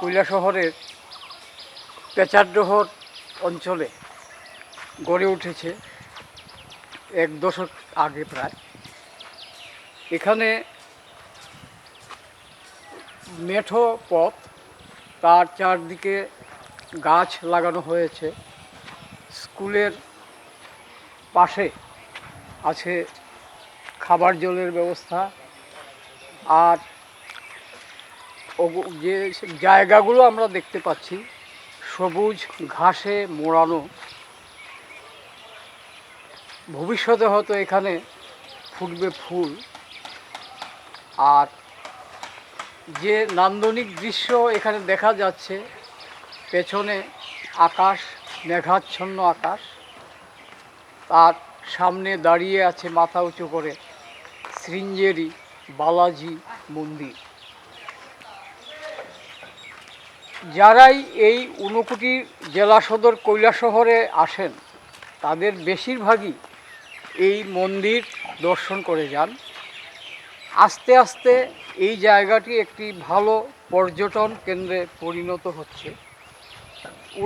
কৈলাসহরের পেচারডোহর অঞ্চলে গড়ে উঠেছে এক দশক আগে প্রায়। এখানে মেঠো পথ, তার চারদিকে গাছ লাগানো হয়েছে। স্কুলের পাশে আছে খাবার জলের ব্যবস্থা আর যে জায়গাগুলো আমরা দেখতে পাচ্ছি, সবুজ ঘাসে মোড়ানো। ভবিষ্যতে হয়তো এখানে ফুটবে ফুল। আর যে নান্দনিক দৃশ্য এখানে দেখা যাচ্ছে, পেছনে আকাশ, মেঘাচ্ছন্ন আকাশ। তার সামনে দাঁড়িয়ে আছে মাথা উঁচু করে শৃঙ্গেরি বালাজি মন্দির। যারাই এই ঊনকোটি জেলা সদর কৈলাসহরে আসেন, তাদের বেশিরভাগই এই মন্দির দর্শন করে যান। আস্তে আস্তে এই জায়গাটি একটি ভালো পর্যটন কেন্দ্রে পরিণত হচ্ছে।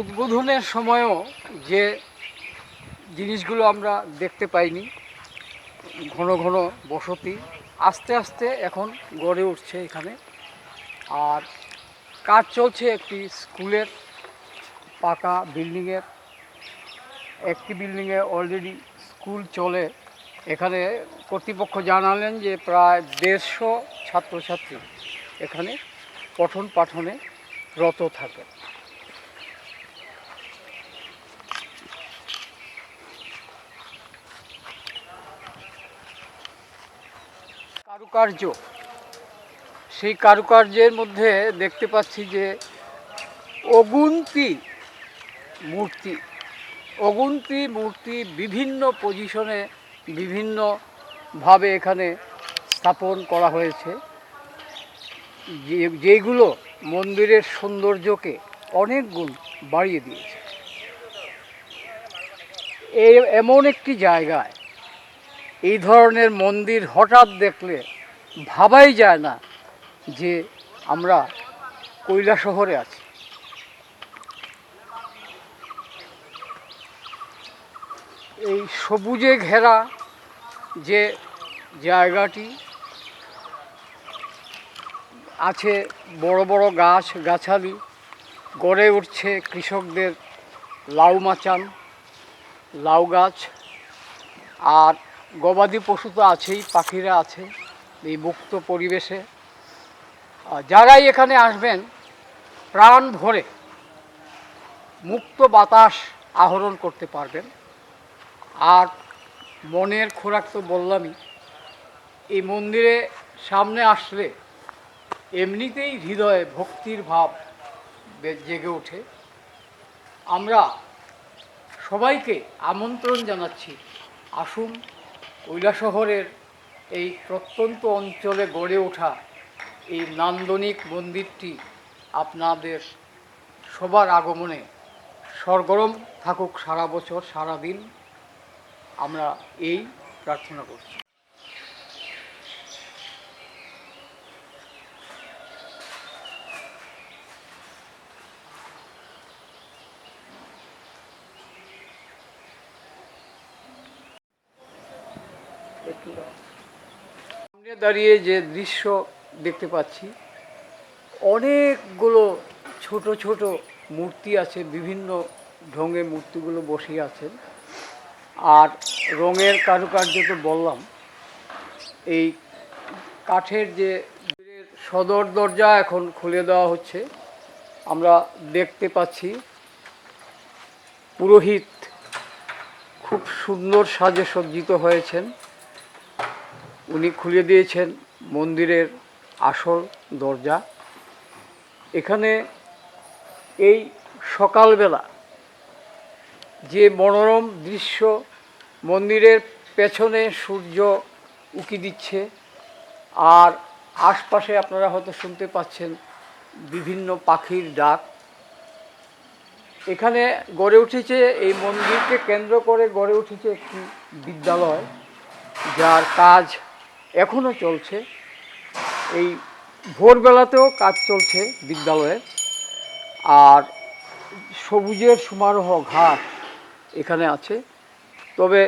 উদ্বোধনের সময়ও যে জিনিসগুলো আমরা দেখতে পাইনি, ঘন ঘন বসতি, আস্তে আস্তে এখন গড়ে উঠছে এখানে। আর কাজ চলছে একটি স্কুলের পাকা বিল্ডিংয়ের। একটি বিল্ডিংয়ে অলরেডি স্কুল চলে। এখানে কর্তৃপক্ষ জানালেন যে প্রায় দেড়শো ছাত্রছাত্রী এখানে পঠন পাঠনে রত থাকে। কারুকার্য সেই কারুকার্যের মধ্যে দেখতে পাচ্ছি যে অগুন্তি মূর্তি অগুন্তি মূর্তি বিভিন্ন পজিশনে বিভিন্নভাবে এখানে স্থাপন করা হয়েছে। যেগুলো মন্দিরের সৌন্দর্যকে অনেক গুণ বাড়িয়ে দিয়েছে। এই এমন একটি জায়গায় এই ধরনের মন্দির হঠাৎ দেখলে ভাবাই যায় না যে আমরা কৈলা শহরে আছি। এই সবুজে ঘেরা যে জায়গাটি আছে, বড় বড় গাছ, গাছালি, গড়ে উঠছে কৃষকদের লাউ মাচান, লাউ গাছ। আর গবাদি পশু তো আছেই, পাখিরা আছে এই মুক্ত পরিবেশে। যারাই এখানে আসবেন, প্রাণ ভরে মুক্ত বাতাস আহরণ করতে পারবেন। আর মনের খোরাক তো বললামই, এই মন্দিরে সামনে আসলে এমনিতেই হৃদয়ে ভক্তির ভাব জেগে ওঠে। আমরা সবাইকে আমন্ত্রণ জানাচ্ছি, আসুন কৈলাসহরের এই প্রত্যন্ত অঞ্চলে গড়ে ওঠা এই নান্দনিক মন্দিরটি আপনাদের সবার আগমনে সরগরম থাকুক সারা বছর সারা দিন আমরা এই প্রার্থনা করছি। দাঁড়িয়ে যে দৃশ্য দেখতে পাচ্ছি। অনেকগুলো ছোট ছোট মূর্তি আছে, বিভিন্ন ঢঙে মূর্তিগুলো বসিয়ে আছেন। আর রঙের কারুকার্য তো বললাম, এই কাঠের যে সদর দরজা এখন খুলে দেওয়া হচ্ছে, আমরা দেখতে পাচ্ছি পুরোহিত খুব সুন্দর সাজে সজ্জিত হয়েছেন। উনি খুলে দিয়েছেন মন্দিরের আসল দরজা। এখানে এই সকালবেলা যে মনোরম দৃশ্য মন্দিরের পেছনে সূর্য উকি দিচ্ছে, আর আশপাশে আপনারা হয়তো শুনতে পাচ্ছেন বিভিন্ন পাখির ডাক। এখানে গড়ে উঠেছে, এই মন্দিরকে কেন্দ্র করে গড়ে উঠেছে একটি বিদ্যালয়, যার কাজ এখনও চলছে। এই ভোরবেলাতেও কাজ চলছে বিদ্যালয়ে। আর সবুজের সমারোহ ঘাস এখানে আছে। তবে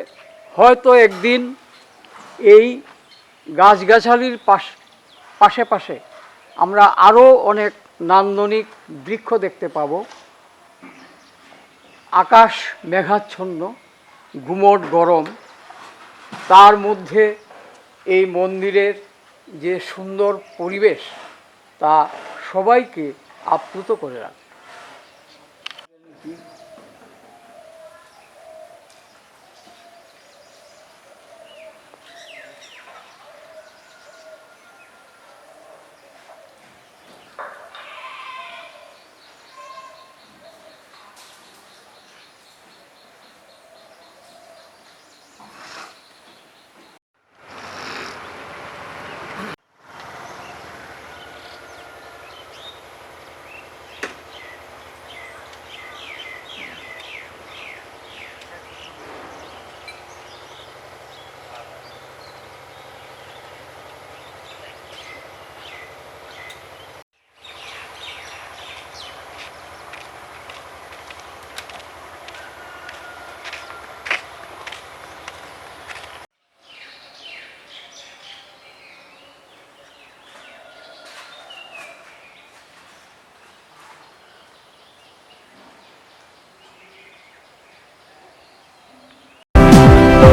হয়তো একদিন এই গাছগাছালির পাশ, পাশে পাশে আমরা আরও অনেক নান্দনিক বৃক্ষ দেখতে পাবো। আকাশ মেঘাচ্ছন্ন, গুমট গরম। তার মধ্যে এই মন্দিরের যে সুন্দর পরিবেশ তা সবাইকে আপ্লুত করে রাখে।